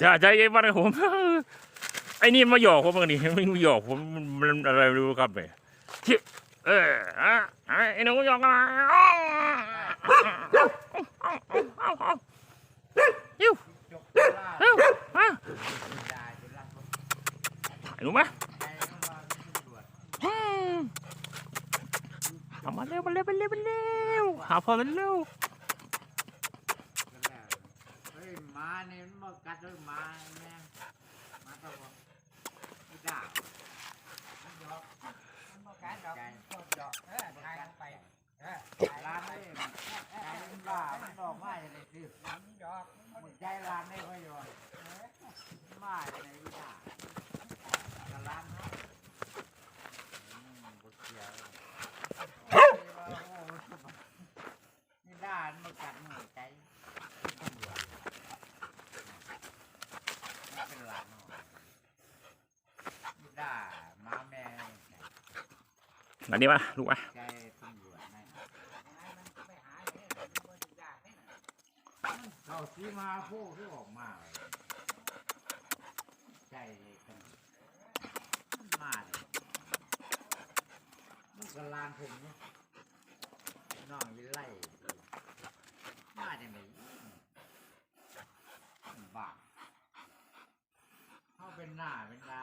อย่าใจเย็นมาเลยผม ไอ้นี่มาหยอกผมบางทีมันหยอกผมมันอะไรรู้ครับเนี่ยที่เอออะไอ้หนูหยอกอะไรยิ้วจกล่ายิ้วฮะถ่ายหนูมาใจมันว่าตำรวจอืมเอามาเร็วมาเร็วมาเร็วมาเร็วหาพอมันเร็ว กันแล้วเฮ้ยห มาเนี่ยมันมากัดเลยหมาแม่งหมาตัวไม่ด่ามันหยอกมันมากัดดอกมันหยอกเออ มาดิมาลูกมาเราซีมาโค้ที่ออกมาใจกันมาเลยมันกลานผมเนาะน้องวิไลมาจะไหนบาเขาเป็นหน้าเป็นตา